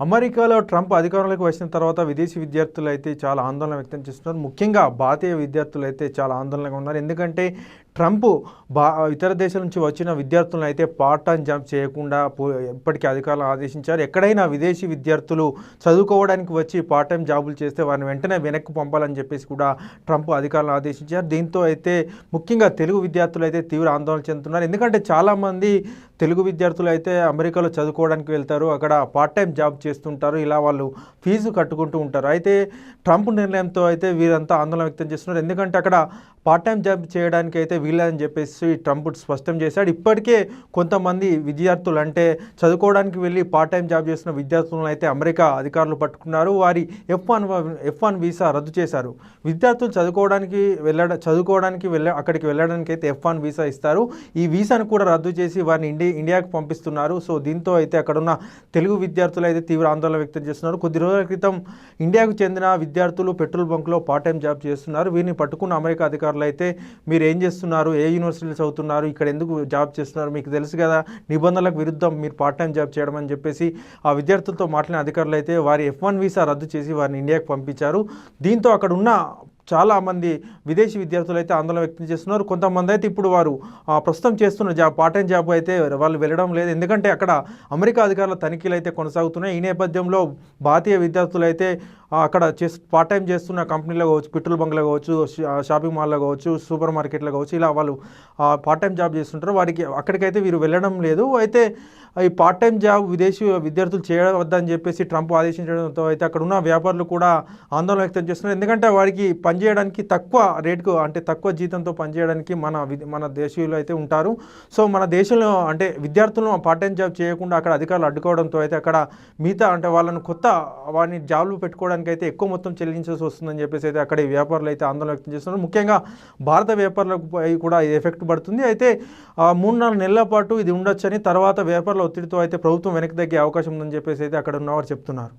అమెరికాలో ట్రంప్ అధికారంలోకి వచ్చిన తర్వాత విదేశీ విద్యార్థులు అయితే చాలా ఆందోళన వ్యక్తం చేస్తున్నారు. ముఖ్యంగా భారతీయ విద్యార్థులు అయితే చాలా ఆందోళనగా ఉన్నారు. ఎందుకంటే ట్రంప్ బా ఇతర దేశాల నుంచి వచ్చిన విద్యార్థులను అయితే పార్ట్ టైం జాబ్ చేయకుండా పో- ఇప్పటికీ అధికారులు ఆదేశించారు. ఎక్కడైనా విదేశీ విద్యార్థులు చదువుకోవడానికి వచ్చి పార్ట్ టైం జాబులు చేస్తే వారిని వెంటనే వెనక్కి పంపాలని చెప్పేసి కూడా ట్రంప్ అధికారులను ఆదేశించారు. దీంతో అయితే ముఖ్యంగా తెలుగు విద్యార్థులు అయితే తీవ్ర ఆందోళన చెందుతున్నారు. ఎందుకంటే చాలామంది తెలుగు విద్యార్థులు అయితే అమెరికాలో చదువుకోవడానికి వెళ్తారు. అక్కడ పార్ట్ టైం జాబ్ చేస్తుంటారు. ఇలా వాళ్ళు ఫీజు కట్టుకుంటూ ఉంటారు. అయితే ట్రంప్ నిర్ణయంతో అయితే వీరంతా ఆందోళన వ్యక్తం చేస్తున్నారు. ఎందుకంటే అక్కడ పార్ట్ టైం జాబ్ చేయడానికి అయితే వీలని చెప్పేసి ట్రంప్ స్పష్టం చేశాడు. ఇప్పటికే కొంతమంది విద్యార్థులు అంటే చదువుకోవడానికి వెళ్ళి పార్ట్ టైం జాబ్ చేస్తున్న విద్యార్థులను అయితే అమెరికా అధికారులు పట్టుకున్నారు. వారి F one F one visa రద్దు చేశారు. విద్యార్థులు చదువుకోవడానికి వెళ్ళడ చదువుకోవడానికి వెళ్ళ అక్కడికి వెళ్ళడానికి అయితే ఎఫ్ వన్ వీసా ఇస్తారు. ఈ వీసాను కూడా రద్దు చేసి వారిని ఇండి ఇండియాకు పంపిస్తున్నారు. సో దీంతో అయితే అక్కడున్న తెలుగు విద్యార్థులు అయితే తీవ్ర ఆందోళన వ్యక్తం చేస్తున్నారు. కొద్ది రోజుల క్రితం ఇండియాకు చెందిన విద్యార్థులు పెట్రోల్ బంక్లో పార్ట్ టైం జాబ్ చేస్తున్నారు. వీరిని పట్టుకున్న అమెరికా అధికారులు అయితే మీరు ఏం చేస్తున్నారు? ఏ యూనివర్సిటీలో చదువుతున్నారు ఇక్కడ ఎందుకు జాబ్ చేస్తున్నారు మీకు తెలుసు కదా నిబంధనలకు విరుద్ధం మీరు పార్ట్ టైం జాబ్ చేయడం అని చెప్పేసి ఆ విద్యార్థులతో మాట్లాడిన అధికారులు అయితే వారి ఎఫ్ వన్ వీసా రద్దు చేసి వారిని ఇండియాకు పంపించారు. దీంతో అక్కడ ఉన్న చాలా మంది విదేశీ విద్యార్థులు అయితే ఆందోళన వ్యక్తం చేస్తున్నారు. కొంతమంది అయితే ఇప్పుడు వారు ప్రస్తుతం చేస్తున్న జాబ్ పార్ట్ టైం జాబ్ అయితే వాళ్ళు వెళ్ళడం లేదు. ఎందుకంటే అక్కడ అమెరికా అధికారుల తనిఖీలు అయితే కొనసాగుతున్నాయి. ఈ నేపథ్యంలో భారతీయ విద్యార్థులు అయితే అక్కడ చేస్ పార్ట్ టైం చేస్తున్న కంపెనీలో కావచ్చు పెట్రోల్ బంక్లో కావచ్చు షాపింగ్ మాల్లో కావచ్చు సూపర్ మార్కెట్లో కావచ్చు ఇలా వాళ్ళు పార్ట్ టైం జాబ్ చేస్తుంటారు. వారికి అక్కడికైతే వీరు వెళ్ళడం లేదు. అయితే ఈ పార్ట్ టైం జాబ్ విదేశీ విద్యార్థులు చేయవద్దని చెప్పేసి ట్రంప్ ఆదేశించడంతో అయితే అక్కడ ఉన్న వ్యాపారులు కూడా ఆందోళన వ్యక్తం చేస్తున్నారు. ఎందుకంటే వారికి పనిచేయడానికి తక్కువ రేటుకు అంటే తక్కువ జీతంతో పనిచేయడానికి మన మన దేశీయులు అయితే ఉంటారు. సో మన దేశంలో అంటే విద్యార్థులను పార్ట్ టైం జాబ్ చేయకుండా అక్కడ అధికారులు అడ్డుకోవడంతో అయితే అక్కడ మిగతా అంటే వాళ్ళను కొత్త వారిని జాబ్లు పెట్టుకోవడానికి అయితే ఎక్కువ మొత్తం చెల్లించాల్సి వస్తుందని చెప్పేసి అయితే అక్కడ ఈ వ్యాపారులు అయితే ఆందోళన వ్యక్తం చేస్తున్నారు. ముఖ్యంగా భారత వ్యాపారులకు కూడా ఇది ఎఫెక్ట్ పడుతుంది. అయితే మూడు నాలుగు నెలల పాటు ఇది ఉండొచ్చని తర్వాత వ్యాపారుల ఒత్తిడితో అయితే ప్రభుత్వం వెనక్కి తగ్గే అవకాశం ఉందని చెప్పేసి అయితే అక్కడ ఉన్నవారు చెప్తున్నారు.